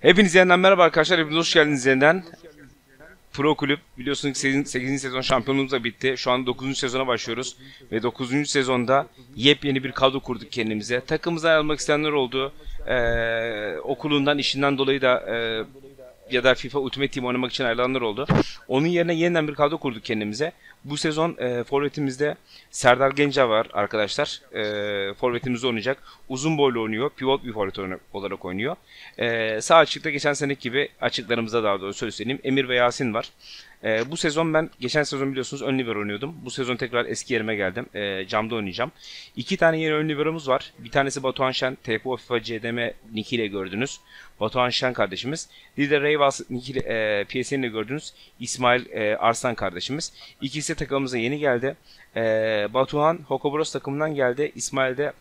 Hepiniz yeniden merhaba arkadaşlar. Hepiniz hoş geldiniz yeniden. Pro Kulüp biliyorsunuz ki 8. 8. sezon şampiyonluğumuz da bitti. Şu an 9. sezona başlıyoruz. Ve 9. sezonda yepyeni bir kadro kurduk kendimize. Takımımıza ayrılmak isteyenler oldu. Ee, okulundan, işinden dolayı da e, ya da FIFA Ultimate Team oynamak için ayrılanlar oldu. Onun yerine yeniden bir kadro kurduk kendimize. Bu sezon e, forvetimizde Serdar Genca var arkadaşlar. E, forvetimiz oynayacak. Uzun boylu oynuyor. Pivot bir forvet olarak oynuyor. E, sağ açıkta geçen seneki gibi açıklarımızda daha doğrusu öyle söyleyeyim. Emir ve Yasin var. E, bu sezon ben geçen sezon biliyorsunuz ön libero oynuyordum. Bu sezon tekrar eski yerime geldim. E, camda oynayacağım. İki tane yeni ön liberomuz var. Bir tanesi Batuhan Şen. TPO FIFA CDM nick ile gördünüz. Batuhan Şen kardeşimiz. Bir de Reyvas nick ile e, PSN ile gördünüz. İsmail e, Arslan kardeşimiz. İkisi takımımıza yeni geldi. E, Batuhan Hokobros takımından geldi. İsmail de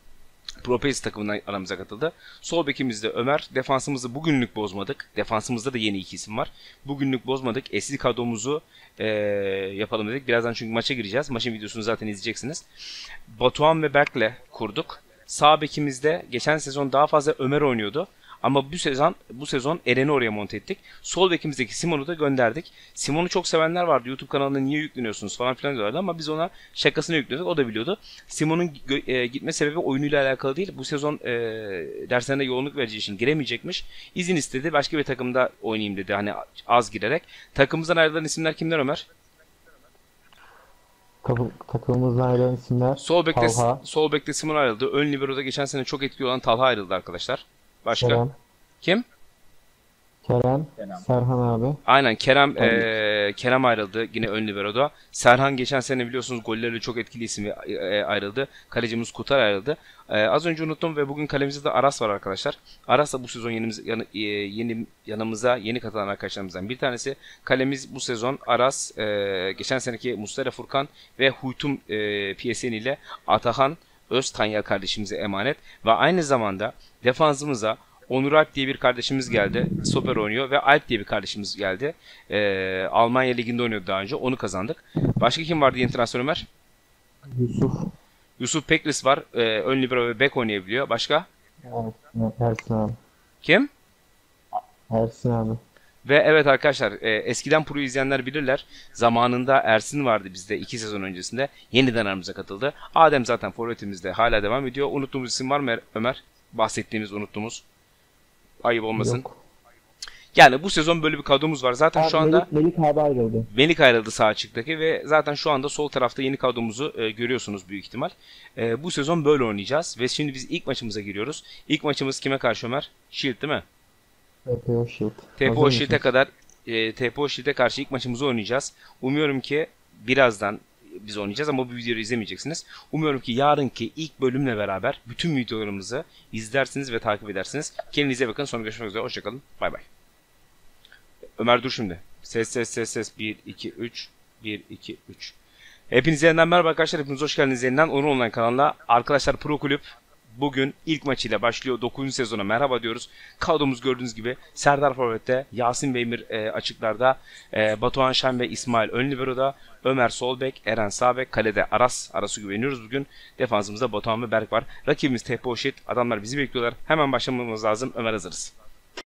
Propez takımından aramıza katıldı. Sol bekimizde Ömer. Defansımızı bugünlük bozmadık. Defansımızda da yeni iki isim var. Bugünlük bozmadık. Eski kadromuzu e, yapalım dedik. Birazdan çünkü maça gireceğiz. Maçın videosunu zaten izleyeceksiniz. Batuhan ve Berk'le kurduk. Sağ bekimizde geçen sezon daha fazla Ömer oynuyordu. Ama bu sezon bu sezon Eren'i oraya monte ettik. Sol bekimizdeki Simon'u da gönderdik. Simon'u çok sevenler vardı. YouTube kanalına niye yükleniyorsunuz falan filan diyorlardı ama biz ona şakasını yüklüyorduk. O da biliyordu. Simon'un e, gitme sebebi oyunuyla alakalı değil. Bu sezon e, derslerine yoğunluk vereceği için giremeyecekmiş. İzin istedi. Başka bir takımda oynayayım dedi. Hani az girerek. Takımımızdan ayrılan isimler kimler Ömer? Takım, takımımızdan ayrılan isimler Sol bekte Talha, sol bekte Simon ayrıldı. Ön libero'da geçen sene çok etkili olan Talha ayrıldı arkadaşlar. Başka? Kerem, Kim? Kerem, Serhan abi. Aynen Kerem eee, Kerem ayrıldı yine ön libero'da. Serhan geçen sene biliyorsunuz gollerle çok etkili ismi e, ayrıldı. Kalecimiz Kutar ayrıldı. Eee, az önce unuttum ve bugün kalemizde de Aras var arkadaşlar. Aras da bu sezon yenimiz, yanı- e, yeni yanımıza yeni katılan arkadaşlarımızdan bir tanesi. Kalemiz bu sezon Aras, eee, geçen seneki Mustafa Furkan ve Huytum eee PSN ile Atahan Öztanyal kardeşimize emanet ve aynı zamanda defansımıza Onur Alp diye bir kardeşimiz geldi. Stoper oynuyor ve Alp diye bir kardeşimiz geldi. Ee, Almanya Ligi'nde oynuyordu daha önce. Onu kazandık. Başka kim vardı yeni transfer Ömer? Yusuf, Yusuf Peklis var. Ee, ön libero ve bek oynayabiliyor. Başka? Ersin abi. Kim? Ersin abi. Ve evet arkadaşlar e, eskiden Pro izleyenler bilirler. Zamanında Ersin vardı bizde 2 sezon öncesinde. Yeniden aramıza katıldı. Adem zaten forvetimizde hala devam ediyor. Unuttuğumuz isim var mı Ömer? Bahsettiğimiz unuttuğumuz. Ayıp olmasın. Yok. Yani bu sezon böyle bir kadromuz var. Zaten Abi, şu anda Melik, Melik abi ayrıldı. Melik ayrıldı sağ açıktaki ve zaten şu anda sol tarafta yeni kadromuzu e, görüyorsunuz büyük ihtimal. E, bu sezon böyle oynayacağız ve şimdi biz ilk maçımıza giriyoruz. İlk maçımız kime karşı Ömer? Shield değil mi? TPO Shield. TPO Shield'e kadar e, TPO Shield'e karşı ilk maçımızı oynayacağız. Umuyorum ki birazdan biz oynayacağız ama bu videoyu izlemeyeceksiniz. Umuyorum ki yarınki ilk bölümle beraber bütün videolarımızı izlersiniz ve takip edersiniz. Kendinize bakın. Sonra görüşmek üzere. Hoşçakalın. Bay bay. Ömer dur şimdi. Ses ses ses ses 1 2 3 1 2 3. Hepinize yeniden merhaba arkadaşlar. Hepiniz hoş geldiniz yeniden Onur Online kanalına. Arkadaşlar Pro Kulüp bugün ilk maçıyla başlıyor. 9. sezona merhaba diyoruz. Kadromuz gördüğünüz gibi Serdar Forvet'te, Yasin Beymir e, açıklarda, e, Batuhan Şen ve İsmail ön libero'da, Ömer Solbek, Eren Sağbek, kalede Aras. Aras'ı güveniyoruz bugün. Defansımızda Batuhan ve Berk var. Rakibimiz TPO Shit. Adamlar bizi bekliyorlar. Hemen başlamamız lazım. Ömer hazırız.